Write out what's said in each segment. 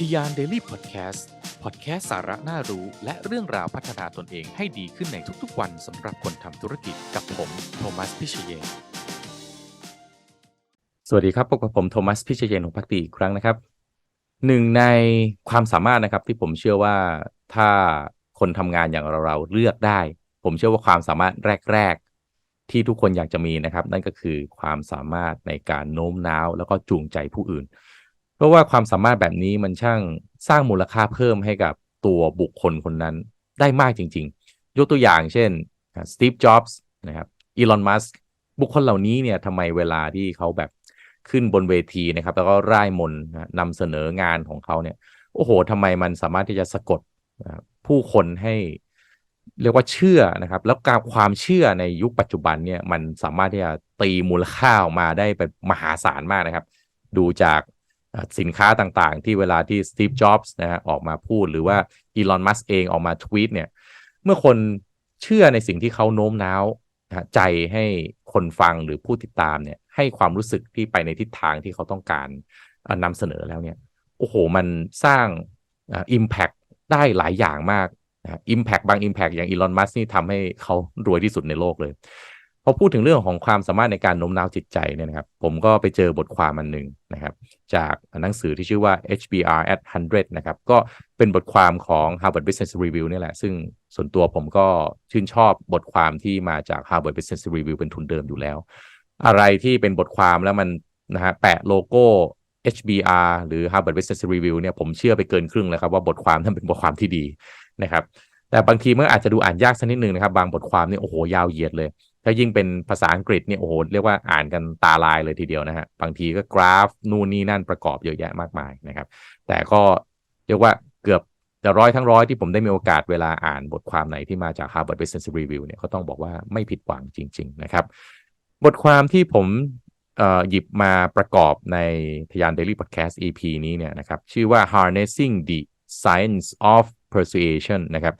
ทียานเดลี่พอดแคสต์พอดแคสต์สาระน่ารู้และเรื่องราวพัฒนาตนเองให้ดีขึ้นในทุกๆวันสำหรับคนทำธุรกิจกับผมโทมัสพิเชยนสวัสดีครับพบกับผมโทมัสพิเชยนของพักดีอีกครั้งนะครับหนึ่งในความสามารถนะครับที่ผมเชื่อว่าถ้าคนทำงานอย่างเราเราเลือกได้ ผมเชื่อว่าความสามารถแรก ๆ ที่ทุกคนอยากจะมีนะครับ นั่นก็คือความสามารถในการโน้มน้าวแล้วก็จูงใจผู้อื่น เพราะว่าความสามารถแบบนี้มันช่างสร้างมูลค่าเพิ่มให้กับตัวบุคคลคนนั้นได้มากจริง ๆ ยกตัวอย่างเช่นสตีฟจ็อบส์นะครับอีลอนมัสบุคคลเหล่านี้เนี่ยทำไมเวลาที่เขาแบบขึ้นบนเวทีนะครับ แล้วก็ร่ายมนต์นะนำเสนองานของเขาเนี่ยโอ้โหทำไมมันสามารถที่จะสะกดผู้คนให้เรียกว่าเชื่อนะครับ แล้วการความเชื่อในยุคปัจจุบันเนี่ยมันสามารถที่จะตีมูลค่าออกมาได้เป็นมหาศาลมากนะครับ ดูจาก สินค้าต่างๆ ที่เวลาที่สตีฟจ็อบส์นะฮะออกมาพูดหรือว่าอีลอนมัสเองออกมาทวีตเนี่ยเมื่อคนเชื่อในสิ่งที่เขาโน้มน้าวนะใจให้คนฟังหรือผู้ติดตามเนี่ยให้ความรู้สึกที่ไปในทิศทางที่เขาต้องการนำเสนอแล้วเนี่ยโอ้โห มันสร้างอิมแพกได้หลายอย่างมากอิมแพกบางอิมแพกอย่างอีลอนมัสนี่ทำให้เขารวยที่สุดในโลกเลย พอพูดถึงเรื่องของความสามารถในการโน้มน้าวจิตใจเนี่ยนะครับ ผมก็ไปเจอบทความอันหนึ่งนะครับ จากหนังสือที่ชื่อว่า HBR at 100 นะครับ ก็เป็นบทความของ Harvard Business Review นี่แหละ ซึ่งส่วนตัวผมก็ชื่นชอบบทความที่มาจาก Harvard Business Review เป็นทุนเดิมอยู่แล้ว อะไรที่เป็นบทความแล้วมันนะฮะแปะโลโก้ HBR หรือ Harvard Business Review เนี่ยผมเชื่อไปเกินครึ่งแล้วครับว่าบทความนั้นเป็นบทความที่ดีนะครับ แต่บางทีมันอาจจะดูอ่านยากสักนิดหนึ่งนะครับ บางบทความนี่โอ้โหยาวเหยียดเลยถ้ายิ่งเป็นภาษาอังกฤษเนี่ยโอ้โหเรียกว่าอ่านกันตาลายเลยทีเดียวนะฮะบางทีก็กราฟนู่นนี่นั่นประกอบเยอะแยะมากมายนะครับ แต่ก็เรียกว่าเกือบจะร้อยทั้งร้อยที่ผมได้มีโอกาสเวลาอ่านบทความไหนที่มาจาก Harvard Business Review เนี่ยก็ต้องบอกว่าไม่ผิดหวังจริง ๆ นะครับ บทความที่ผมหยิบมาประกอบในทยาน Daily Podcast EP นี้เนี่ยนะครับ ชื่อว่า harnessing the science of persuasion นะครับ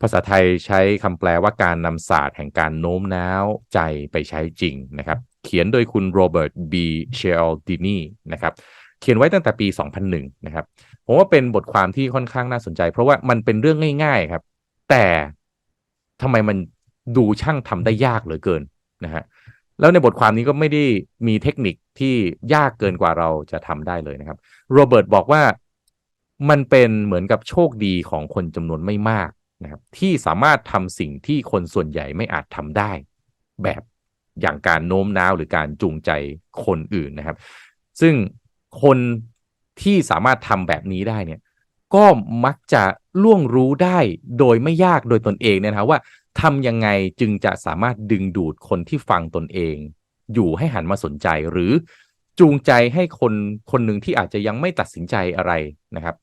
ภาษาไทยใช้คำแปลว่าการนำศาสตร์แห่งการโน้มน้าวใจไปใช้จริงนะครับ เขียนโดยคุณโรเบิร์ตบีเชลดินีนะครับ เขียนไว้ตั้งแต่ปี 2001 นะครับ ผมว่าเป็นบทความที่ค่อนข้างน่าสนใจ เพราะว่ามันเป็นเรื่องง่าย ๆ ครับ แต่ทำไมมันดูช่างทำได้ยากเหลือเกินนะฮะแล้วในบทความนี้ก็ไม่ได้มีเทคนิคที่ยากเกินกว่าเราจะทำได้เลยนะครับ โรเบิร์ตบอกว่า มันเป็นเหมือนกับโชคดีของคนจำนวนไม่มากนะครับที่สามารถทำสิ่งที่คนส่วนใหญ่ไม่อาจทำได้ แบบอย่างการโน้มน้าวหรือการจูงใจคนอื่นนะครับ ซึ่งคนที่สามารถทำแบบนี้ได้เนี่ยก็มักจะล่วงรู้ได้โดยไม่ยากโดยตนเองเนี่ยนะครับว่าทำยังไงจึงจะสามารถดึงดูดคนที่ฟังตนเอง อยู่ให้หันมาสนใจหรือจูงใจให้คนคนหนึ่งที่อาจจะยังไม่ตัดสินใจอะไรนะครับ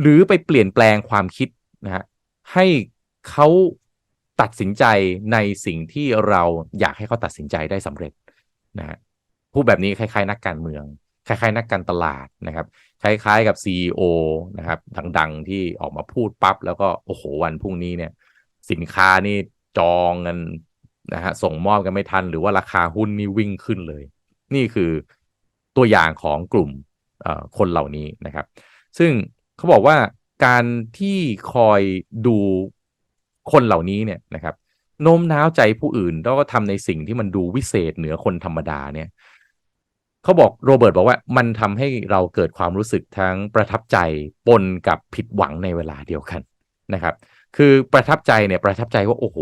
หรือไปเปลี่ยนแปลงความคิดนะฮะให้เขาตัดสินใจในสิ่งที่เราอยากให้เขาตัดสินใจได้สำเร็จนะฮะพูดแบบนี้คล้ายๆ นักการเมือง คล้ายๆ นักการตลาดนะครับคล้ายๆ กับ CEO นะครับดังๆ ที่ออกมาพูดปั๊บแล้วก็โอ้โหวันพรุ่งนี้เนี่ย สินค้านี่จองกันนะฮะส่งมอบกันไม่ทัน หรือว่าราคาหุ้นนี่วิ่งขึ้นเลย นี่คือตัวอย่างของกลุ่มคนเหล่านี้นะครับ ซึ่ง เขาบอกว่าการที่คอยดูคนเหล่านี้เนี่ยนะครับโน้มน้าวใจผู้อื่นแล้วก็ทำในสิ่งที่มันดูวิเศษเหนือคนธรรมดาเนี่ยเขาบอกโรเบิร์ตบอกว่ามันทำให้เราเกิดความรู้สึกทั้งประทับใจปนกับผิดหวังในเวลาเดียวกันนะครับ คือประทับใจเนี่ยประทับใจว่าโอ้โห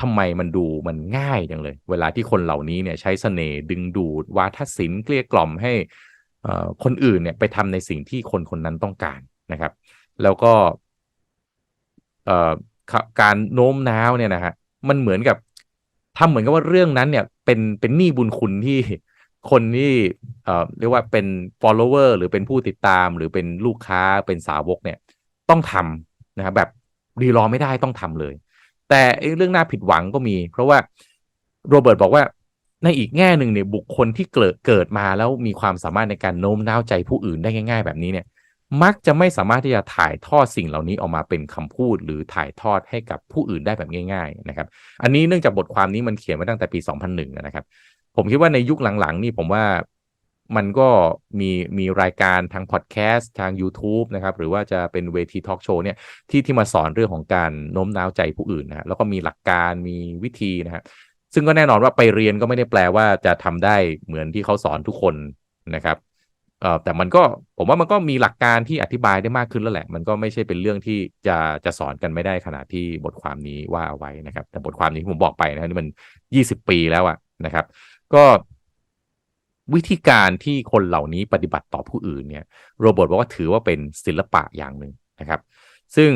ทำไมมันดูมันง่ายจังเลย เวลาที่คนเหล่านี้เนี่ยใช้เสน่ห์ดึงดูดวาทศิลป์เกลี้ยกล่อมให้ คนอื่นเนี่ยไปทำในสิ่งที่คนคนนั้นต้องการนะครับ แล้วก็การโน้มน้าวเนี่ยนะฮะมันเหมือนกับทำเหมือนกับว่าเรื่องนั้นเนี่ยเป็นเป็นหนี้บุญคุณที่คนที่เอ่อเรียกว่าเป็น follower หรือเป็นผู้ติดตาม หรือเป็นลูกค้าเป็นสาวกเนี่ยต้องทำนะครับแบบรีรอไม่ได้ต้องทำเลย แต่เรื่องน่าผิดหวังก็มี เพราะว่าโรเบิร์ตบอกว่า ในอีกแง่หนึ่งเนี่ยบุคคลที่เกิดเกิดมาแล้วมีความสามารถในการโน้มน้าวใจผู้อื่นได้ง่าย ๆ แบบนี้เนี่ย มักจะไม่สามารถที่จะถ่ายทอดสิ่งเหล่านี้ออกมาเป็นคำพูด หรือถ่ายทอดให้กับผู้อื่นได้แบบง่าย ๆ นะครับ อันนี้เนื่องจากบทความนี้มันเขียนมาตั้งแต่ปี 2001 นะครับ ผมคิดว่าในยุคหลังๆ นี่ผมว่ามันก็มีมีรายการทางพอดแคสต์ทาง YouTube นะครับหรือว่าจะเป็นเวทีทอล์กโชว์เนี่ยที่ที่มาสอนเรื่องของการโน้มน้าวใจผู้อื่นนะฮะแล้วก็มีหลักการมีวิธีนะฮะ ซึ่งก็แน่นอนว่าไปเรียนก็ไม่ได้แปลว่าจะทำได้เหมือนที่เขาสอนทุกคนนะครับเอ่อแต่มันก็ผมว่ามันก็มีหลักการที่อธิบายได้มากขึ้นแล้วแหละ มันก็ไม่ใช่เป็นเรื่องที่จะจะสอนกันไม่ได้ขนาดที่บทความนี้ว่าเอาไว้นะครับ แต่บทความนี้ที่ผมบอกไปนะนี่มันยี่สิบปีแล้วอะนะครับ ก็วิธีการที่คนเหล่านี้ปฏิบัติต่อผู้อื่นเนี่ยโรเบิร์ตบอกว่าถือว่าเป็นศิลปะอย่างหนึ่งนะครับ ซึ่ง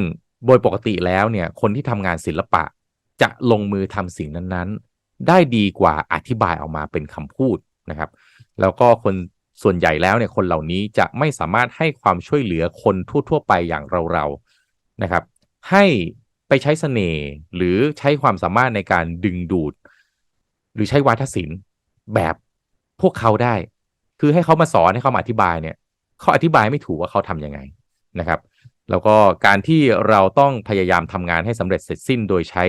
โดยปกติแล้วเนี่ยคนที่ทำงานศิลปะจะลงมือทำสิ่งนั้นๆ ได้ดีกว่าอธิบายออกมาเป็นคำพูดนะครับ แล้วก็คนส่วนใหญ่แล้วเนี่ยคนเหล่านี้จะไม่สามารถให้ความช่วยเหลือคนทั่ว ๆ ไปอย่างเราๆนะครับ ให้ไปใช้เสน่ห์หรือใช้ความสามารถในการดึงดูด หรือใช้วาทศิลป์แบบพวกเขาได้ คือให้เขามาสอนให้เขามาอธิบายเนี่ยเขาอธิบายไม่ถูกว่าเขาทำยังไงนะครับ แล้วก็การที่เราต้องพยายามทำงานให้สำเร็จเสร็จสิ้นโดยใช้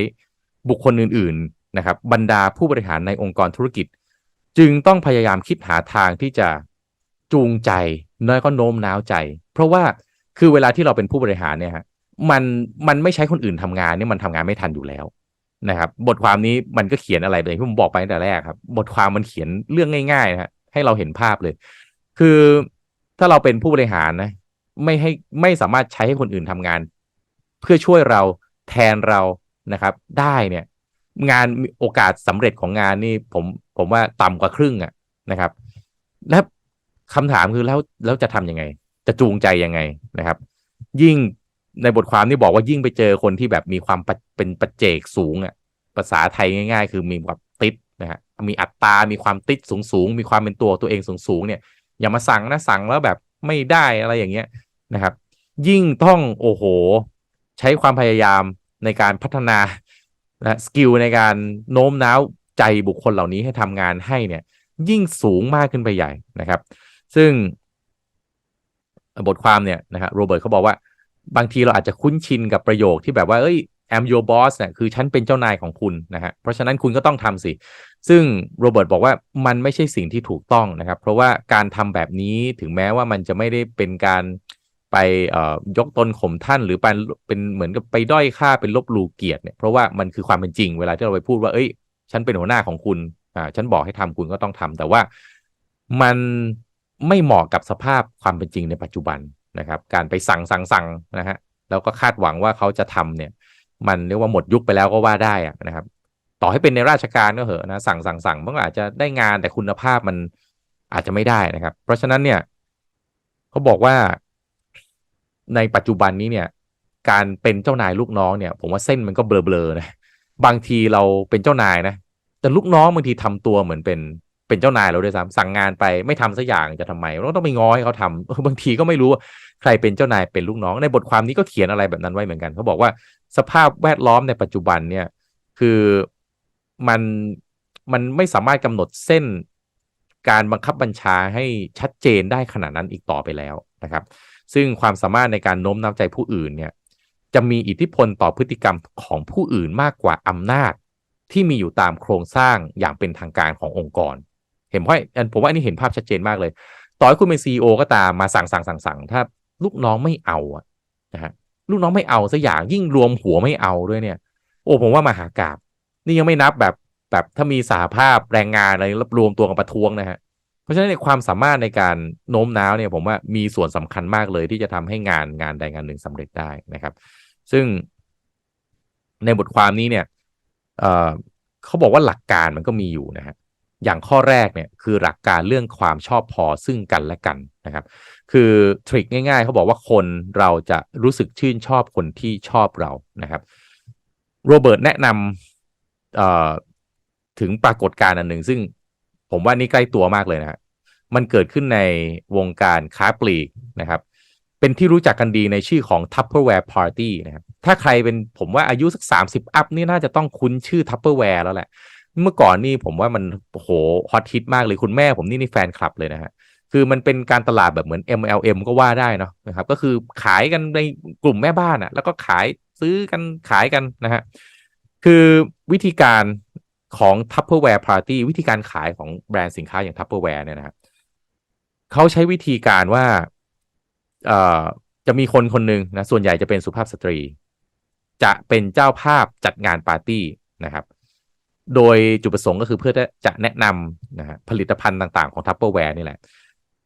บุคคลอื่น นะครับบรรดาผู้บริหารในองค์กรธุรกิจ จึงต้องพยายามคิดหาทางที่จะจูงใจน้อยก็โน้มน้าวใจ เพราะว่าคือเวลาที่เราเป็นผู้บริหารเนี่ยฮะมันมันไม่ใช้คนอื่นทำงานเนี่ยมันทำงานไม่ทันอยู่แล้วนะครับ บทความนี้มันก็เขียนอะไรไปที่ผมบอกไปตั้งแต่แรกครับ บทความมันเขียนเรื่องง่ายๆนะฮะให้เราเห็นภาพเลย คือถ้าเราเป็นผู้บริหารนะไม่ให้ไม่สามารถใช้ให้คนอื่นทำงาน เพื่อช่วยเราแทนเรานะครับ ได้เนี่ย งานโอกาสสำเร็จของงานนี่ผมผมว่าต่ำกว่าครึ่งอะนะครับ และคำถามคือแล้วแล้วจะทํำยังไง จะจูงใจยังไงนะครับ ยิ่งในบทความนี่บอกว่ายิ่งไปเจอคนที่แบบมีความเป็นปัจเจกสูงอะภาษาไทยง่าย ๆ คือมีความติดนะฮะมีอัตรา มีความติดสูงสูงมีความเป็นตัวตัวเองสูงสูงเนี่ย อย่ามาสั่งนะสั่งแล้วแบบไม่ได้อะไรอย่างเงี้ยนะครับ ยิ่งต้องโอ้โห ใช้ความพยายามในการพัฒนา นะสกิลในการโน้มน้าวใจบุคคลเหล่านี้ให้ทำงานให้เนี่ย ยิ่งสูงมากขึ้นไปใหญ่นะครับ ซึ่งบทความเนี่ยนะฮะโรเบิร์ตเขาบอกว่า บางทีเราอาจจะคุ้นชินกับประโยคที่แบบว่าเอ้ย am your boss เนี่ยคือฉันเป็นเจ้านายของคุณนะฮะเพราะฉะนั้นคุณก็ต้องทำสิ ซึ่งโรเบิร์ตบอกว่ามันไม่ใช่สิ่งที่ถูกต้องนะครับ เพราะว่าการทำแบบนี้ถึงแม้ว่ามันจะไม่ได้เป็นการ ไปยกตนข่มท่านหรือเป็นเป็นเหมือนกับไปด้อยค่าเป็นลบลูเกียรติเนี่ยเพราะว่ามันคือความเป็นจริงเวลาที่เราไปพูดว่าเอ้ย ฉันเป็นหัวหน้าของคุณอ่าฉันบอกให้ทำคุณก็ต้องทำแต่ว่ามันไม่เหมาะกับสภาพความเป็นจริงในปัจจุบันนะครับ การไปสั่งสั่งสั่งนะฮะแล้วก็คาดหวังว่าเขาจะทำเนี่ย มันเรียกว่าหมดยุคไปแล้วก็ว่าได้นะครับ ต่อให้เป็นในราชการก็เหอะนะสั่งสั่งสั่งมันก็อาจจะได้งานแต่คุณภาพมันอาจจะไม่ได้นะครับ เพราะฉะนั้นเนี่ยเขาบอกว่า ในปัจจุบันนี้เนี่ย การเป็นเจ้านายลูกน้องเนี่ย ผมว่าเส้นมันก็เบลอๆนะบางทีเราเป็นเจ้านายนะแต่ลูกน้องบางทีทำตัวเหมือนเป็นเป็นเจ้านายเราด้วยซ้ำสั่งงานไปไม่ทำสักอย่างจะทำไมเราต้องไปง้อให้เขาทำบางทีก็ไม่รู้ใครเป็นเจ้านายเป็นลูกน้อง ในบทความนี้ก็เขียนอะไรแบบนั้นไว้เหมือนกันเขาบอกว่าสภาพแวดล้อมในปัจจุบันเนี่ย คือมันมันไม่สามารถกำหนดเส้นการบังคับบัญชาให้ชัดเจนได้ขนาดนั้นอีกต่อไปแล้วนะครับ ซึ่งความสามารถในการโน้มน้าวใจผู้อื่นเนี่ยจะมีอิทธิพลต่อพฤติกรรมของผู้อื่นมากกว่าอำนาจ ที่มีอยู่ตามโครงสร้างอย่างเป็นทางการขององค์กร เห็นเพราะผมว่าอันนี้เห็นภาพชัดเจนมากเลย ต่อให้คุณเป็นซีอก็ตามมาสั่งสั่งสั่งสั่งถ้าลูกน้องไม่เอาอะนะฮะลูกน้องไม่เอาสักอย่างยิ่งรวมหัวไม่เอาด้วยเนี่ย โอ้ผมว่ามหากราบนี่ยังไม่นับแบบแบบถ้ามีสาภาพแรงงานอะไรรับรวมตัวกันประท้วงนะฮะ เพราะฉะนั้นในความสามารถในการโน้มน้าวเนี่ยผมว่ามีส่วนสำคัญมากเลยที่จะทำให้งานงานใดงานหนึ่งสำเร็จได้นะครับ ซึ่งในบทความนี้เนี่ยเเขาบอกว่าหลักการมันก็มีอยู่นะฮะอย่างข้อแรกเนี่ยคือหลักการเรื่องความชอบพอซึ่งกันและกันนะครับ คือทริคง่ายๆเขาบอกว่าคนเราจะรู้สึกชื่นชอบคนที่ชอบเรานะครับโรเบิร์ตแนะนำถึงปรากฏการณ์อันหนึ่งซึ่ง ผมว่านี่ใกล้ตัวมากเลยนะมันเกิดขึ้นในวงการค้าปลีกนะครับ เป็นที่รู้จักกันดีในชื่อของ Tupperware Party นะครับ ถ้าใครเป็นผมว่าอายุสัก 30 อัพนี่น่าจะต้องคุ้นชื่อ Tupperware แล้วแหละ เมื่อก่อนนี่ผมว่ามันโหฮอตฮิตมากเลยคุณแม่ผมนี่นี่แฟนคลับเลยนะฮะคือมันเป็นการตลาดแบบเหมือน MLM ก็ว่าได้เนาะนะครับ ก็คือขายกันในกลุ่มแม่บ้านอะ่ะ แล้วก็ขายซื้อกันขายกันนะฮะคือวิธีการ ของ Tupperware Party วิธีการขายของแบรนด์สินค้าอย่าง Tupperware เนี่ยนะครับเขาใช้วิธีการว่าจะมีคนคนหนึ่งนะส่วนใหญ่จะเป็นสุภาพสตรี จะเป็นเจ้าภาพจัดงานปาร์ตี้นะครับ โดยจุดประสงค์ก็คือเพื่อจะแนะนำนะฮะผลิตภัณฑ์ต่างๆของทัพเปอร์แวร์นี่แหละ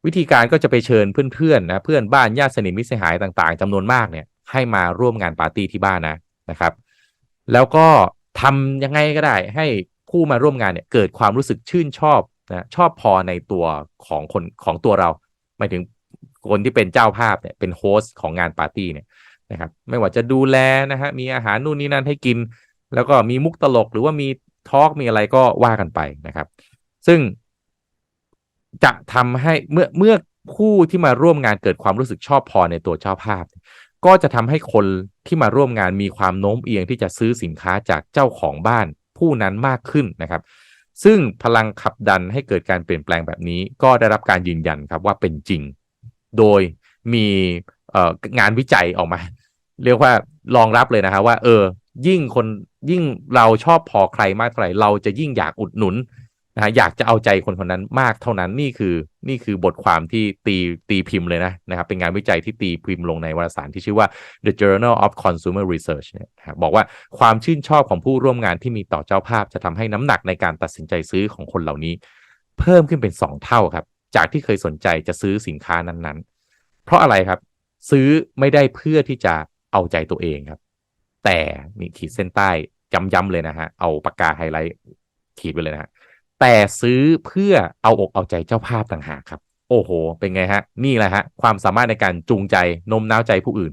วิธีการก็จะไปเชิญเพื่อนๆนะเพื่อนบ้านญาติสนิทมิตรสหายต่างๆจำนวนมากเนี่ย ให้มาร่วมงานปาร์ตี้ที่บ้านนะนะครับ แล้วก็ทำยังไงก็ได้ให้ ผู้มาร่วมงานเนี่ยเกิดความรู้สึกชื่นชอบนะชอบพอในตัวของคนของตัวเราหมายถึงคนที่เป็นเจ้าภาพเนี่ยเป็นโฮสต์ของงานปาร์ตี้เนี่ยนะครับไม่ว่าจะดูแลนะฮะมีอาหารนู่นนี่นั่นให้กิน แล้วก็มีมุกตลกหรือว่ามีทอล์กมีอะไรก็ว่ากันไปนะครับ ซึ่งจะทำให้เมื่อเมื่อผู้ที่มาร่วมงานเกิดความรู้สึกชอบพอในตัวเจ้าภาพ ก็จะทำให้คนที่มาร่วมงานมีความโน้มเอียงที่จะซื้อสินค้าจากเจ้าของบ้าน ผู้นั้นมากขึ้นนะครับ ซึ่งพลังขับดันให้เกิดการเปลี่ยนแปลงแบบนี้ ก็ได้รับการยืนยันครับว่าเป็นจริง โดยมีงานวิจัยออกมา เรียกว่ารองรับเลยนะครับว่า เออ ยิ่งคนยิ่งเราชอบพอใครมากเท่าไหร่เราจะยิ่งอยากอุดหนุน นะอยากจะเอาใจคนคนนั้นมากเท่านั้นนี่คือนี่คือบทความที่ตีตีพิมพ์เลยนะนะครับ เป็นงานวิจัยที่ตีพิมพ์ลงในวารสารที่ชื่อว่า The Journal of Consumer Research เนี่ยนะครับบอกว่าความชื่นชอบของผู้ร่วมงานที่มีต่อเจ้าภาพ จะทำให้น้ำหนักในการตัดสินใจซื้อของคนเหล่านี้ เพิ่มขึ้นเป็น 2 เท่าครับ จากที่เคยสนใจจะซื้อสินค้านั้นๆ เพราะอะไรครับ ซื้อไม่ได้เพื่อที่จะเอาใจตัวเองครับ แต่นี่ขีดเส้นใต้ย้ำๆเลยนะฮะเอาปากกาไฮไลท์ขีดไปเลยนะฮะ แต่ซื้อเพื่อเอาอกเอาใจเจ้าภาพต่างหากครับ โอ้โห เป็นไงฮะ นี่แหละฮะ ความสามารถในการจูงใจโน้มน้าวใจผู้อื่น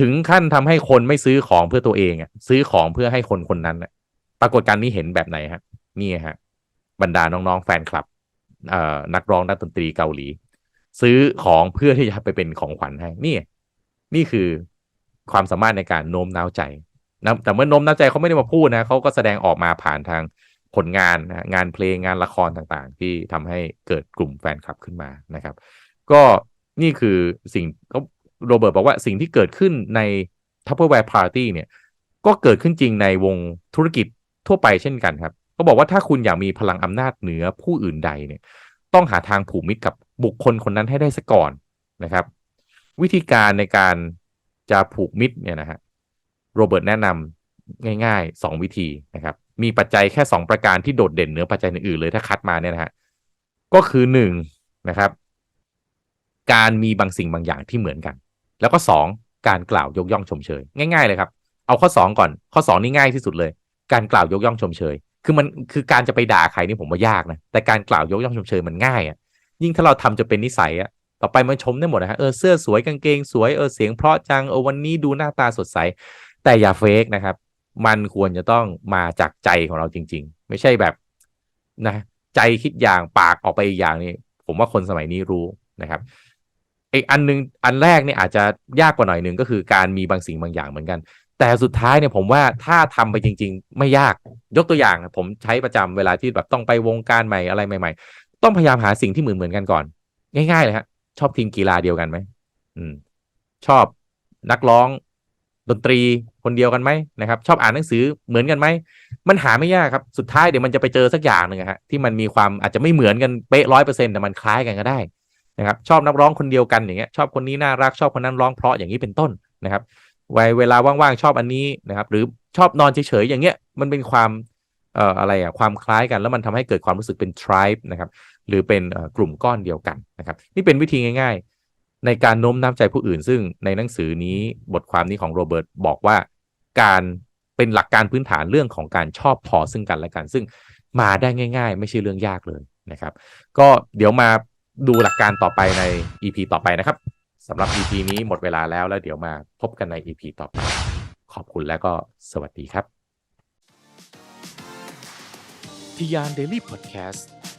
ถึงขั้นทำให้คนไม่ซื้อของเพื่อตัวเองอะ ซื้อของเพื่อให้คนคนนั้นปรากฏการณ์นี้เห็นแบบไหนฮะ นี่ฮะ บรรดาน้องๆแฟนคลับเอ่อนักร้องนักดนตรีเกาหลี ซื้อของเพื่อที่จะไปเป็นของขวัญให้นี่ นี่คือความสามารถในการโน้มน้าวใจนะแต่เมื่อโน้มน้าวใจเขาไม่ได้มาพูดนะเขาก็แสดงออกมาผ่านทาง ผลงานนะงานเพลงงานละครต่างๆ ที่ทำให้เกิดกลุ่มแฟนคลับขึ้นมานะครับ ก็นี่คือสิ่งเขาโรเบิร์ตบอกว่าสิ่งที่เกิดขึ้นใน Tupperware Party เนี่ยก็เกิดขึ้นจริงในวงธุรกิจทั่วไปเช่นกันครับเขาบอกว่าถ้าคุณอยากมีพลังอำนาจเหนือผู้อื่นใดเนี่ยต้องหาทางผูกมิตรกับบุคคลคนนั้นให้ได้ซะก่อนนะครับ วิธีการในการจะผูกมิตรเนี่ยนะฮะโรเบิร์ตแนะนำง่ายๆ 2 วิธีนะครับ มีปัจจัยแค่ 2 ประการที่โดดเด่นเหนือปัจจัยอื่นๆเลยถ้าคัดมาเนี่ยนะฮะก็คือ1นะครับ การมีบางสิ่งบางอย่างที่เหมือนกัน แล้วก็ 2 การกล่าวยกย่องชมเชย ง่าย ๆ เลยครับ เอาข้อ 2 ก่อน ข้อ 2 นี่ง่ายที่สุดเลย การกล่าวยกย่องชมเชย คือมันคือการจะไปด่าใครนี่ผมว่ายากนะแต่การกล่าวยกย่องชมเชยมันง่ายอะยิ่งถ้าเราทำจะเป็นนิสัยอะต่อไปมันชมได้หมดนะฮะเออเสื้อสวยกางเกงสวยเออเสียงเพราะจังเออวันนี้ดูหน้าตาสดใส แต่อย่าเฟกนะครับ มันควรจะต้องมาจากใจของเราจริง ๆ ไม่ใช่แบบนะ ใจคิดอย่างปากออกไปอีกอย่างนี่ผมว่าคนสมัยนี้รู้นะครับอีกอันนึงอันแรกเนี่ยอาจจะยากกว่าหน่อยหนึ่งก็คือการมีบางสิ่งบางอย่างเหมือนกัน แต่สุดท้ายเนี่ยผมว่าถ้าทำไปจริง ๆ ไม่ยากยกตัวอย่าง ผมใช้ประจำเวลาที่แบบต้องไปวงการใหม่อะไรใหม่ ๆ ต้องพยายามหาสิ่งที่เหมือนเหมือนกันก่อน ง่ายๆเลยฮะชอบทีมกีฬาเดียวกันไหมอืม ชอบนักร้อง ดนตรีคนเดียวกันไหมนะครับ ชอบอ่านหนังสือเหมือนกันไหมมันหาไม่ยากครับสุดท้ายเดี๋ยวมันจะไปเจอสักอย่างหนึ่งฮะที่มันมีความอาจจะไม่เหมือนกันเป๊ะร้อยเปอร์เซ็นต์แต่มันคล้ายกันก็ได้นะครับชอบนักร้องคนเดียวกันอย่างเงี้ยชอบคนนี้น่ารักชอบคนนั้นร้องเพราะอย่างนี้เป็นต้นนะครับวัยเวลาว่างๆชอบอันนี้นะครับหรือชอบนอนเฉยๆอย่างเงี้ยมันเป็นความเอ่ออะไรอะความคล้ายกันแล้วมันทำให้เกิดความรู้สึกเป็น tribe นะครับหรือเป็นกลุ่มก้อนเดียวกันนะครับนี่เป็นวิธีง่าย ๆ ในการโน้มน้าวใจผู้อื่น ซึ่งในหนังสือนี้บทความนี้ของโรเบิร์ตบอกว่า การเป็นหลักการพื้นฐานเรื่องของการชอบพอซึ่งกันและกัน ซึ่งมาได้ง่าย ๆ ไม่ใช่เรื่องยากเลยนะครับ ก็เดี๋ยวมาดูหลักการต่อไปใน EP ต่อไปนะครับสำหรับ EP นี้หมดเวลาแล้วแล้วเดี๋ยวมาพบกันใน EP ต่อไป ขอบคุณและก็สวัสดีครับทิยานเดลี่พอดแคสต์